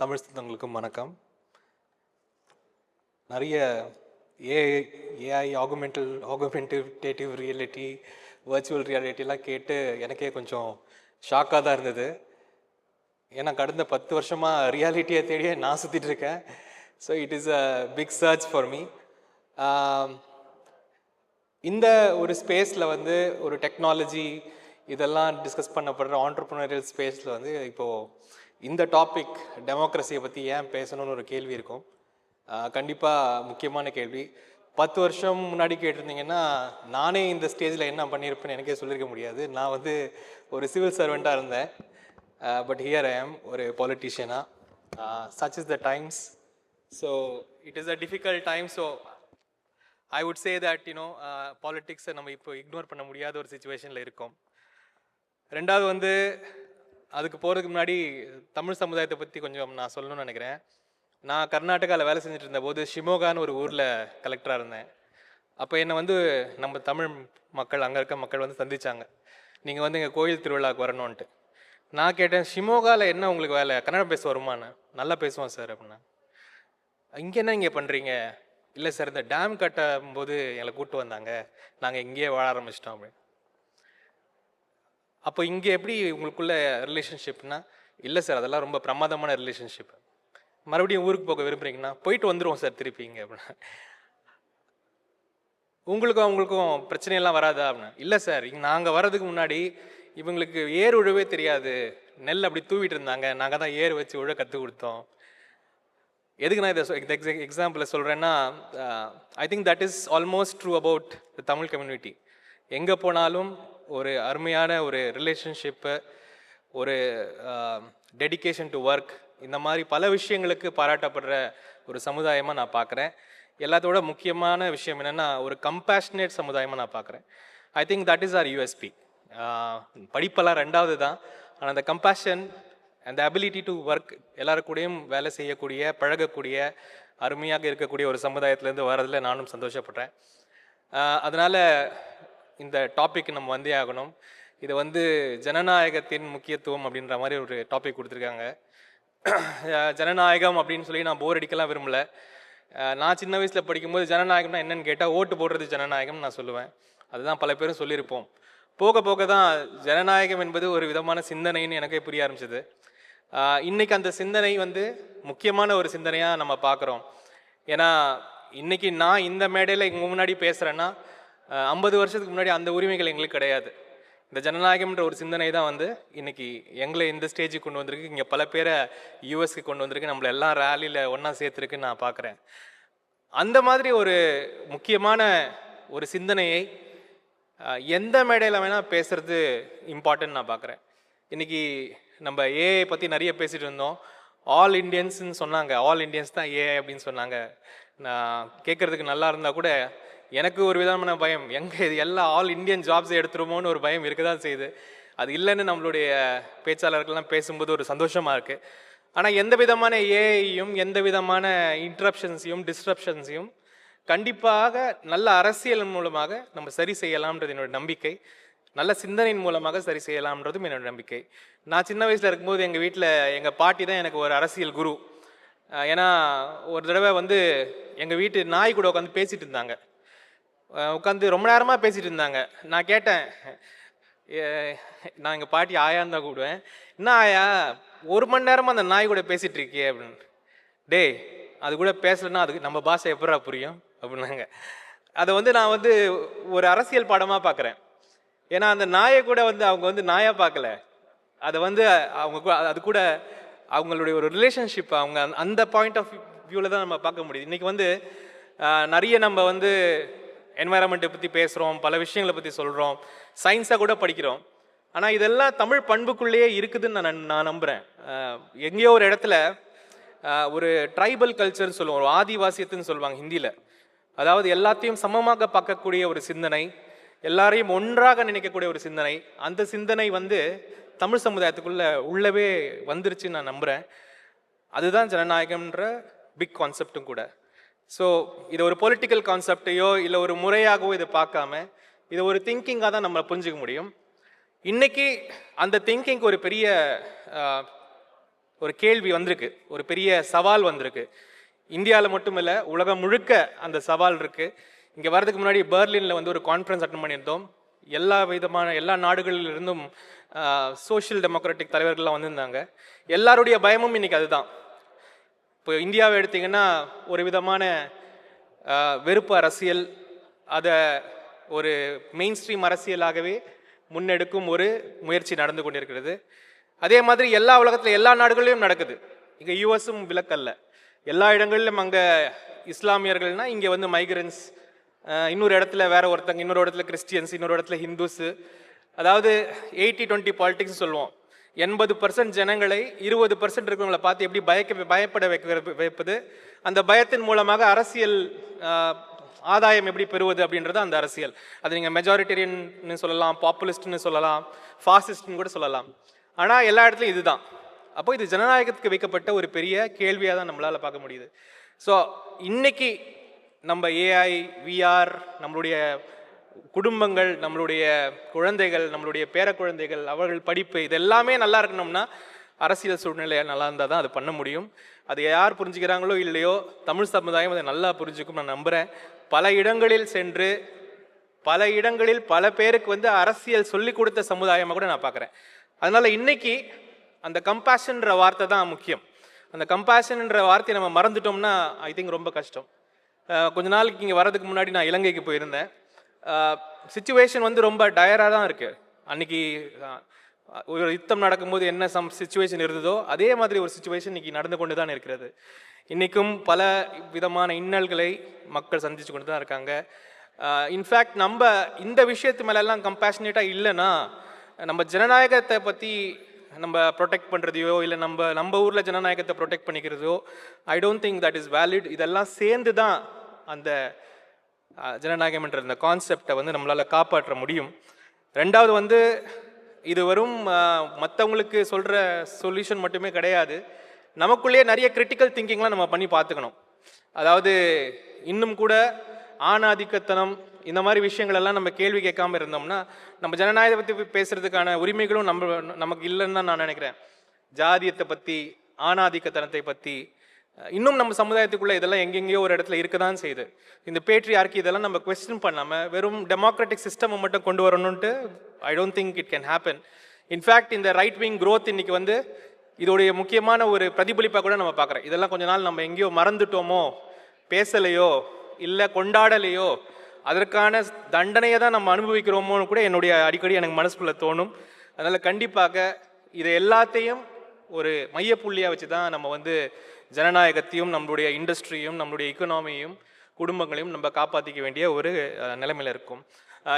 தமிழ் சித்தங்களுக்கும் வணக்கம். நிறைய AI AI augmental augmentative reality virtual ரியாலிட்டிலாம் கேட்டு எனக்கே கொஞ்சம் ஷாக்காக தான் இருந்தது. ஏன்னா கடந்த பத்து வருஷமாக ரியாலிட்டியை தேடியே நான் சுற்றிட்டு இருக்கேன். So it is a big search for me இந்த ஒரு ஸ்பேஸில் வந்து ஒரு டெக்னாலஜி இதெல்லாம் டிஸ்கஸ் பண்ணப்படுற ஆண்டர்ப்ரனரியல் ஸ்பேஸில் வந்து இப்போது இந்த டாபிக் டெமோக்ரஸியை பற்றி ஏன் பேசணும்னு ஒரு கேள்வி இருக்கும். கண்டிப்பாக முக்கியமான கேள்வி. பத்து வருஷம் முன்னாடி கேட்டிருந்தீங்கன்னா நானே இந்த ஸ்டேஜில் என்ன பண்ணியிருப்பேன்னு எனக்கே சொல்லியிருக்க முடியாது. நான் வந்து ஒரு சிவில் சர்வெண்ட்டாக இருந்தேன். பட் ஹியர் ஐ ஆம் ஒரு பொலிட்டீஷியனாக such is the times so it is a difficult time so I would say that you know பாலிட்டிக்ஸை நம்ம இப்போ இக்னோர் பண்ண முடியாத ஒரு சுச்சுவேஷனில் இருக்கோம். ரெண்டாவது வந்து அதுக்கு போகிறதுக்கு முன்னாடி தமிழ் சமுதாயத்தை பற்றி கொஞ்சம் நான் சொல்லணும்னு நினைக்கிறேன். நான் கர்நாடகாவில் வேலை செஞ்சுட்டு இருந்தபோது ஷிமோகான்னு ஒரு ஊரில் கலெக்டராக இருந்தேன். அப்போ என்னை வந்து நம்ம தமிழ் மக்கள் அங்கே இருக்க மக்கள் வந்து சந்திச்சாங்க. நீங்கள் வந்து எங்கள் கோயில் திருவிழாவுக்கு வரணுன்ட்டு நான் கேட்டேன் ஷிமோகாவில் என்ன உங்களுக்கு வேலை? கன்னடம் பேச வருமானு நல்லா பேசுவோம் சார் அப்படின்னா. இங்கே என்ன இங்கே பண்ணுறீங்க இல்லை சார் இந்த டேம் கட்டும் போது எங்களை கூப்பிட்டு வந்தாங்க. நாங்கள் இங்கேயே வாழ ஆரம்பிச்சிட்டோம் அப்படின்னு. அப்போ இங்கே எப்படி உங்களுக்குள்ள ரிலேஷன்ஷிப்னா இல்லை சார் அதெல்லாம் ரொம்ப பிரமாதமான ரிலேஷன்ஷிப் மறுபடியும் ஊருக்கு போக விரும்புறீங்கன்னா போயிட்டு வந்துடுவோம் சார் திருப்பி இங்கே. அப்படின்னா உங்களுக்கும் அவங்களுக்கும் பிரச்சனையெல்லாம் வராதா? அப்படின்னா இல்லை சார் இங்கே நாங்கள் வர்றதுக்கு முன்னாடி இவங்களுக்கு ஏர் உழவே தெரியாது. நெல் அப்படி தூவிட்டு இருந்தாங்க. நாங்கள் தான் ஏர் வச்சு உழ கற்றுக் கொடுத்தோம். எதுக்கு நான் இதை எக்ஸாம்பிளை சொல்கிறேன்னா I think that is almost true about the Tamil community எங்கே போனாலும் ஒரு அருமையான ஒரு ரிலேஷன்ஷிப்பு ஒரு டெடிகேஷன் டு ஒர்க் இந்த மாதிரி பல விஷயங்களுக்கு பாராட்டப்படுற ஒரு சமுதாயமாக நான் பார்க்குறேன் எல்லாத்தோட முக்கியமான விஷயம் என்னென்னா ஒரு கம்பேஷனேட் சமுதாயமாக நான் பார்க்குறேன் I think that is our USP படிப்பெல்லாம் ரெண்டாவது தான். ஆனால் அந்த கம்பேஷன் அந்த அபிலிட்டி டு ஒர்க் எல்லாரு கூடயும் வேலை செய்யக்கூடிய பழகக்கூடிய அருமையாக இருக்கக்கூடிய ஒரு சமுதாயத்திலேருந்து வரதில் நானும் சந்தோஷப்படுறேன். அதனால் இந்த டாபிக் நம்ம வந்தே ஆகணும். இது வந்து ஜனநாயகத்தின் முக்கியத்துவம் அப்படின்ற மாதிரி ஒரு டாபிக் கொடுத்துருக்காங்க. ஜனநாயகம் அப்படின்னு சொல்லி நான் போர் அடிக்கலாம் விரும்பல. நான் சின்ன வயசில் படிக்கும்போது ஜனநாயகம்னா என்னன்னு கேட்டால் ஓட்டு போடுறது ஜனநாயகம் நான் சொல்லுவேன். அதுதான் பல பேரும் சொல்லியிருப்போம். போக போக தான் ஜனநாயகம் என்பது ஒரு விதமான சிந்தனைன்னு எனக்கே புரிய ஆரம்பிச்சது. இன்றைக்கி அந்த சிந்தனை வந்து முக்கியமான ஒரு சிந்தனையாக நம்ம பார்க்குறோம். ஏன்னா இன்றைக்கி நான் இந்த மேடையில் இங்கே முன்னாடி பேசுகிறேன்னா ஐம்பது வருஷத்துக்கு முன்னாடி அந்த உரிமைகள் எங்களுக்கு கிடையாது. இந்த ஜனநாயகம்ன்ற ஒரு சிந்தனை தான் வந்து இன்னைக்கு எங்களை இந்த ஸ்டேஜுக்கு கொண்டு வந்திருக்கு. இங்கே பல பேரை யூஎஸ்க்கு கொண்டு வந்திருக்கு. நம்மளை எல்லாம் ரேலியில் ஒன்றா சேர்த்துருக்குன்னு நான் பார்க்குறேன் அந்த மாதிரி ஒரு முக்கியமான ஒரு சிந்தனையை எந்த மேடையில் வேணால் பேசுறது இம்பார்ட்டன்ட் நான் பார்க்குறேன் இன்றைக்கி நம்ம ஏஐ பற்றி நிறைய பேசிகிட்டு இருந்தோம். ஆல் இண்டியன்ஸ்னு சொன்னாங்க. ஆல் இண்டியன்ஸ் தான் ஏஐ அப்படின்னு சொன்னாங்க. நான் கேட்குறதுக்கு நல்லா இருந்தால் கூட எனக்கு ஒரு விதமான பயம். எங்கே இது எல்லா ஆல் இண்டியன் ஜாப்ஸ் எடுத்துருமோன்னு ஒரு பயம் இருக்க தான் செய்யுது. அது இல்லைன்னு நம்மளுடைய பேச்சாளர்கள்லாம் பேசும்போது ஒரு சந்தோஷமாக இருக்குது ஆனால் எந்த விதமான ஏஐயும் எந்த விதமான இன்ட்ரப்ஷன்ஸையும் டிஸ்ட்ரப்ஷன்ஸையும் கண்டிப்பாக நல்ல அரசியல் மூலமாக நம்ம சரி செய்யலாம்ன்றது என்னோட நம்பிக்கை. நல்ல சிந்தனையின் மூலமாக சரி செய்யலாம்ன்றதும் என்னோட நம்பிக்கை. நான் சின்ன வயசில் இருக்கும்போது எங்கள் வீட்டில் எங்கள் பாட்டி தான் எனக்கு ஒரு அரசியல் குரு. ஏன்னா ஒரு தடவை வந்து எங்கள் வீட்டு நாய் கூட உட்காந்து பேசிகிட்டு இருந்தாங்க. உட்காந்து ரொம்ப நேரமாக பேசிகிட்டு இருந்தாங்க. நான் கேட்டேன் நான் எங்கள் பாட்டி ஆயான்னு தான் கூப்பிடுவேன். என்ன ஆயா ஒரு மணி நேரமாக அந்த நாய் கூட பேசிகிட்டு இருக்கே அப்படின்னு. டேய் அது கூட பேசலைன்னா அதுக்கு நம்ம பாஷை எப்படா புரியும்? அப்படின்னாங்க. அதை வந்து நான் வந்து ஒரு அரசியல் பாடமாக பார்க்குறேன் ஏன்னா அந்த நாயை கூட வந்து அவங்க வந்து நாயாக பார்க்கல அதை வந்து அவங்க அது கூட அவங்களுடைய ஒரு ரிலேஷன்ஷிப் அவங்க அந்த பாயிண்ட் ஆஃப் வியூவில் தான் நம்ம பார்க்க முடியுது. இன்றைக்கி வந்து நிறைய நம்ம வந்து என்வாயரமெண்ட்டை பற்றி பேசுகிறோம் பல விஷயங்களை பற்றி சொல்கிறோம் சயின்ஸாக கூட படிக்கிறோம். ஆனால் இதெல்லாம் தமிழ் பண்புக்குள்ளேயே இருக்குதுன்னு நான் நான் நம்புகிறேன் எங்கேயோ ஒரு இடத்துல ஒரு ட்ரைபல் கல்ச்சர்னு சொல்லுவோம் ஒரு ஆதிவாசியத்துன்னு சொல்லுவாங்க ஹிந்தியில். அதாவது எல்லாத்தையும் சமமாக பார்க்கக்கூடிய ஒரு சிந்தனை எல்லாரையும் ஒன்றாக நினைக்கக்கூடிய ஒரு சிந்தனை அந்த சிந்தனை வந்து தமிழ் சமுதாயத்துக்குள்ளே உள்ளவே வந்துருச்சுன்னு நான் நம்புகிறேன் அதுதான் ஜனநாயகம்ன்ற பிக் கான்செப்டும் கூட. ஸோ இது ஒரு பொலிட்டிக்கல் கான்செப்டையோ இல்லை ஒரு முறையாகவோ இதை பார்க்காம இதை ஒரு திங்கிங்காக தான் நம்ம புரிஞ்சுக்க முடியும். இன்றைக்கி அந்த திங்கிங்க்கு ஒரு பெரிய ஒரு கேள்வி வந்திருக்கு. ஒரு பெரிய சவால் வந்திருக்கு. இந்தியாவில் மட்டுமில்ல உலகம் முழுக்க அந்த சவால் இருக்குது இங்கே வரதுக்கு முன்னாடி பெர்லினில் வந்து ஒரு கான்ஃபரன்ஸ் அட்டன் பண்ணியிருந்தோம். எல்லா விதமான எல்லா நாடுகளிலிருந்தும் சோஷியல் டெமோக்ராட்டிக் தலைவர்கள்லாம் வந்திருந்தாங்க. எல்லாருடைய பயமும் இன்னைக்கு அதுதான். இப்போ இந்தியாவை எடுத்திங்கன்னா ஒரு விதமான வெறுப்பு அரசியல் அதை ஒரு மெயின் ஸ்ட்ரீம் அரசியலாகவே முன்னெடுக்கும் ஒரு முயற்சி நடந்து கொண்டிருக்கிறது. அதே மாதிரி எல்லா உலகத்தில் எல்லா நாடுகளிலும் நடக்குது. இங்கே யூஎஸும் விலக்கல்ல. எல்லா இடங்களிலும் அங்கே இஸ்லாமியர்கள்னா இங்கே வந்து மைக்ரன்ஸ் இன்னொரு இடத்துல வேற ஒருத்தங்க இன்னொரு இடத்துல கிறிஸ்டியன்ஸ் இன்னொரு இடத்துல ஹிந்துஸு அதாவது எயிட்டி டுவெண்ட்டி பாலிட்டிக்ஸ் சொல்லுவோம். எண்பது பர்சன்ட் ஜனங்களை இருபது பர்சன்ட் இருக்கிறவங்களை பார்த்து எப்படி பயக்க பயப்பட வைக்க வைப்பது? அந்த பயத்தின் மூலமாக அரசியல் ஆதாயம் எப்படி பெறுவது அப்படின்றது அந்த அரசியல். அது நீங்கள் மெஜாரிட்டேரியன் சொல்லலாம் பாப்புலிஸ்ட்னு சொல்லலாம் ஃபாசிஸ்ட்னு கூட சொல்லலாம். ஆனால் எல்லா இடத்துலையும் இதுதான். அப்போ இது ஜனநாயகத்துக்கு வைக்கப்பட்ட ஒரு பெரிய கேள்வியாக தான் நம்மளால் பார்க்க முடியுது. ஸோ இன்னைக்கு நம்ம ஏஐ விஆர் நம்மளுடைய குடும்பங்கள் நம்மளுடைய குழந்தைகள் நம்மளுடைய பேர குழந்தைகள் அவர்கள் படிப்பு இது எல்லாமே நல்லா இருக்கணும்னா அரசியல் சூழ்நிலை நல்லா இருந்தால் தான் அது பண்ண முடியும். அது யார் புரிஞ்சுக்கிறாங்களோ இல்லையோ தமிழ் சமுதாயம் அதை நல்லா புரிஞ்சுக்கும் நான் நம்புகிறேன் பல இடங்களில் சென்று பல இடங்களில் பல பேருக்கு வந்து அரசியல் சொல்லி கொடுத்த சமுதாயமாக கூட நான் பார்க்குறேன். அதனால இன்னைக்கு அந்த கம்பேஷன்ற வார்த்தை தான் முக்கியம். அந்த கம்பேஷன்ன்ற வார்த்தையை நம்ம மறந்துட்டோம்னா ஐ திங்க் ரொம்ப கஷ்டம். கொஞ்ச நாளைக்கு இங்கே வரதுக்கு முன்னாடி நான் இலங்கைக்கு போயிருந்தேன். சுச்சுவேஷன் வந்து ரொம்ப டயராக தான் இருக்குது அன்னைக்கு ஒரு யுத்தம் நடக்கும்போது என்ன சம் சுச்சுவேஷன் இருந்ததோ அதே மாதிரி ஒரு சுச்சுவேஷன் இன்னைக்கு நடந்து கொண்டு தான் இருக்கிறது. இன்றைக்கும் பல விதமான இன்னல்களை மக்கள் சந்தித்து கொண்டு தான் இருக்காங்க. இன்ஃபேக்ட் நம்ம இந்த விஷயத்து மேலெல்லாம் கம்பேஷனேட்டாக இல்லைன்னா நம்ம ஜனநாயகத்தை பற்றி நம்ம ப்ரொடெக்ட் பண்ணுறதையோ இல்லை நம்ம நம்ம ஊரில் ஜனநாயகத்தை protect பண்ணிக்கிறதோ I don't think that is valid இதெல்லாம் சேர்ந்து தான் அந்த ஜனநாயகம்ன்ற ஜனநாயகம் என்ற இந்த கான்செப்டை வந்து நம்மளால் காப்பாற்ற முடியும். ரெண்டாவது வந்து இது வெறும் மற்றவங்களுக்கு சொல்கிற சொல்யூஷன் மட்டுமே கிடையாது. நமக்குள்ளேயே நிறைய கிரிட்டிக்கல் திங்கிங்லாம் நம்ம பண்ணி பார்த்துக்கணும். அதாவது இன்னும் கூட ஆணாதிக்கத்தனம் இந்த மாதிரி விஷயங்களெல்லாம் நம்ம கேள்வி கேட்காம இருந்தோம்னா நம்ம ஜனநாயகத்தை பற்றி பேசுறதுக்கான உரிமைகளும் நம்ம நமக்கு இல்லைன்னு தான் நான் நினைக்கிறேன். ஜாதியத்தை பற்றி ஆணாதிக்கத்தனத்தை பற்றி இன்னும் நம்ம சமுதாயத்துக்குள்ளே இதெல்லாம் எங்கெங்கேயோ ஒரு இடத்துல இருக்க தான் செய்யுது. இந்த பேட்ரியார்க்கு இதெல்லாம் நம்ம கொஸ்டின் பண்ணாமல் வெறும் டெமோக்ராட்டிக் சிஸ்டம் மட்டும் கொண்டு வரணும்ட்டு I don't think it can happen in fact இந்த ரைட் விங் க்ரோத் இன்னைக்கு வந்து இதோடைய முக்கியமான ஒரு பிரதிபலிப்பாக கூட நம்ம பார்க்குறோம். இதெல்லாம் கொஞ்ச நாள் நம்ம எங்கேயோ மறந்துட்டோமோ பேசலையோ இல்லை கொண்டாடலையோ அதற்கான தண்டனையை தான் நம்ம அனுபவிக்கிறோமோன்னு கூட என்னுடைய அடிக்கடி எனக்கு மனசுக்குள்ளே தோணும். அதனால் கண்டிப்பாக இதை எல்லாத்தையும் ஒரு மையப்புள்ளியாக வச்சு தான் நம்ம வந்து ஜனநாயகத்தையும் நம்மளுடைய இண்டஸ்ட்ரியும் நம்மளுடைய எக்கனாமியையும் குடும்பங்களையும் நம்ம காப்பாற்றிக்க வேண்டிய ஒரு நிலைமையில் நிலைமையில இருக்கும்.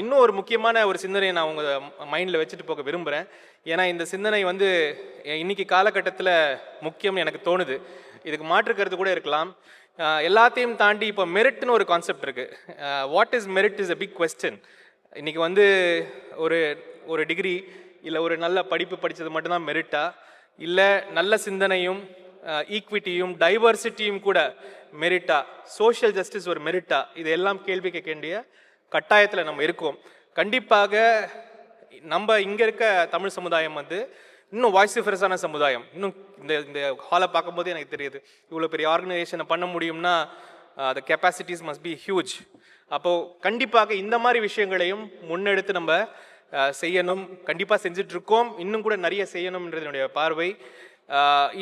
இன்னும் ஒரு முக்கியமான ஒரு சிந்தனையை நான் உங்கள் மைண்டில் வச்சுட்டு போக விரும்புகிறேன் ஏன்னா இந்த சிந்தனை வந்து இன்னைக்கு காலகட்டத்தில் முக்கியம் எனக்கு தோணுது. இதுக்கு மாற்றுக்கிறது கூட இருக்கலாம். எல்லாத்தையும் தாண்டி இப்போ மெரிட்னு ஒரு கான்செப்ட் இருக்குது what is merit is a big question இன்றைக்கி வந்து ஒரு ஒரு டிகிரி இல்லை ஒரு நல்ல படிப்பு படித்தது மட்டும்தான் மெரிட்டா இல்லை நல்ல சிந்தனையும் ஈக்விட்டியும் டைவர்சிட்டியும் கூட மெரிட்டா சோஷியல் ஜஸ்டிஸ் ஒரு மெரிட்டா இது எல்லாம் கேள்வி கேட்க வேண்டிய கட்டாயத்தில் நம்ம இருக்கோம். கண்டிப்பாக நம்ம இங்கே இருக்க தமிழ் சமுதாயம் வந்து இன்னும் வாய்ஸிஃபரஸான சமுதாயம். இன்னும் இந்த இந்த ஹாலை பார்க்கும்போது எனக்கு தெரியுது. இவ்வளோ பெரிய ஆர்கனைசேஷனை பண்ண முடியும்னா the capacities must be huge அப்போது கண்டிப்பாக இந்த மாதிரி விஷயங்களையும் முன்னெடுத்து நம்ம செய்யணும். கண்டிப்பாக செஞ்சிட்ருக்கோம். இன்னும் கூட நிறைய செய்யணும்ன்றது என்னுடைய பார்வை.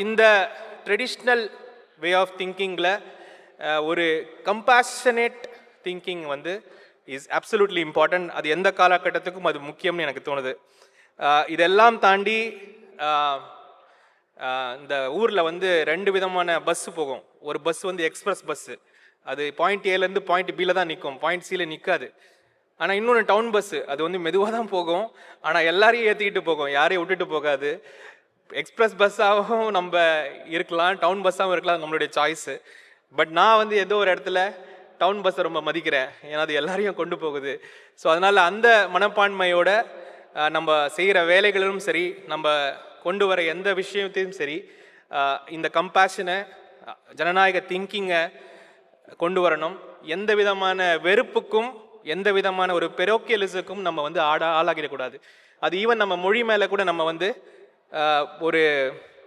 இந்த ட்ரெடிஷ்னல் வே ஆஃப் திங்கிங்கில் ஒரு கம்பேஷனேட் திங்கிங் வந்து இஸ் அப்சல்யூட்லி இம்பார்ட்டன்ட் அது எந்த காலகட்டத்துக்கும் அது முக்கியம்னு எனக்கு தோணுது. இதெல்லாம் தாண்டி இந்த ஊரில் வந்து ரெண்டு விதமான பஸ்ஸு போகும். ஒரு பஸ் வந்து எக்ஸ்பிரஸ் பஸ்ஸு அது பாயிண்ட் ஏலேருந்து பாயிண்ட் பியில் தான் நிற்கும் பாயிண்ட் சியில் நிற்காது ஆனால் இன்னொன்று டவுன் பஸ்ஸு அது வந்து மெதுவாக தான் போகும். ஆனால் எல்லாரையும் ஏற்றிக்கிட்டு போகும். யாரையும் விட்டுட்டு போகாது. எக்ஸ்பிரஸ் பஸ்ஸாகவும் நம்ம இருக்கலாம் டவுன் பஸ்ஸாகவும் இருக்கலாம் நம்மளுடைய சாய்ஸு பட் நான் வந்து ஏதோ ஒரு இடத்துல டவுன் பஸ்ஸை ரொம்ப மதிக்கிறேன். ஏன்னா அது எல்லாரையும் கொண்டு போகுது. ஸோ அதனால் அந்த மனப்பான்மையோட நம்ம செய்கிற வேலைகளிலும் சரி நம்ம கொண்டு வர எந்த விஷயத்தையும் சரி இந்த கம்பேஷனை ஜனநாயக திங்கிங்கை கொண்டு வரணும். எந்த விதமான வெறுப்புக்கும் எந்த விதமான ஒரு பெரோக்கியலிசுக்கும் நம்ம வந்து ஆடா ஆளாகிடக்கூடாது. அது ஈவன் நம்ம மொழி மேலே கூட நம்ம வந்து ஒரு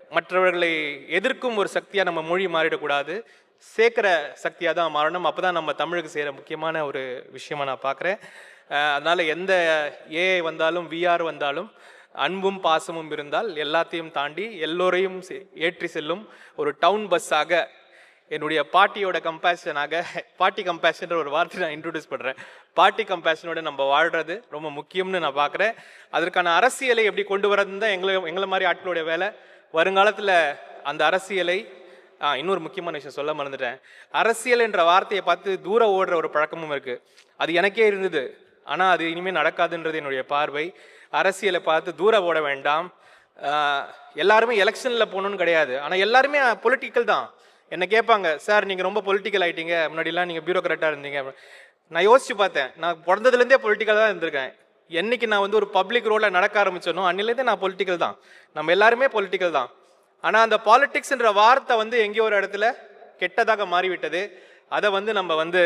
மற்றவர்களை எதிர்க்கும் ஒரு சக்தியாக நம்ம மொழி மாறிடக்கூடாது. சேர்க்குற சக்தியாக தான் மாறணும். அப்போ தான் நம்ம தமிழுக்கு செய்கிற முக்கியமான ஒரு விஷயமா நான் பார்க்குறேன். அதனால் எந்த ஏஐ வந்தாலும் விஆர் வந்தாலும் அன்பும் பாசமும் இருந்தால் எல்லாத்தையும் தாண்டி எல்லோரையும் செ- ஏற்றி செல்லும் ஒரு டவுன் பஸ்ஸாக என்னுடைய பாட்டியோட கம்பேஷனாக பாட்டி கம்பேஷன்ற ஒரு வார்த்தை நான் இன்ட்ரடியூஸ் பண்ணுறேன் பாட்டி கம்பேஷனோட நம்ம வாழ்கிறது ரொம்ப முக்கியம்னு நான் பார்க்குறேன் அதற்கான அரசியலை எப்படி கொண்டு வரதுன்னு தான் எங்களை எங்களை மாதிரி ஆட்களுடைய வேலை. வருங்காலத்தில் அந்த அரசியலை இன்னொரு முக்கியமான விஷயம் சொல்ல மறந்துட்டேன். அரசியல் என்ற வார்த்தையை பார்த்து தூரம் ஓடுற ஒரு பழக்கமும் இருக்குது அது எனக்கே இருந்தது. ஆனால் அது இனிமேல் நடக்காதுன்றது என்னுடைய பார்வை. அரசியலை பார்த்து தூரம் ஓட வேண்டாம். எல்லாருமே எலெக்ஷனில் போகணுன்னு கிடையாது. ஆனால் எல்லாருமே பொலிட்டிக்கல் தான். என்னை கேட்பாங்க சார் நீங்கள் ரொம்ப பொலிட்டிக்கல் ஆகிட்டீங்க முன்னாடிலாம் நீங்கள் பியூரோக்ராட்டாக இருந்தீங்க. நான் யோசிச்சு பார்த்தேன். நான் பிறந்ததுலேருந்தே பொலிட்டிக்கல் தான் இருந்திருக்கேன். என்னைக்கு நான் வந்து ஒரு பப்ளிக் ரோலில் நடக்க ஆரம்பிச்சேனோ அன்னிலேருந்து நான் பொலிட்டிக்கல் தான். நம்ம எல்லாருமே பொலிட்டிக்கல் தான். ஆனால் அந்த பாலிட்டிக்ஸ்ன்ற வார்த்தை வந்து எங்கேயோ ஒரு இடத்துல கெட்டதாக மாறிவிட்டது. அதை வந்து நம்ம வந்து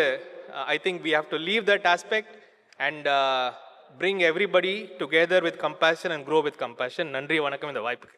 I think we have to leave that aspect and bring everybody together with compassion and grow with compassion நன்றி வணக்கம் இந்த வாய்ப்புக்கு.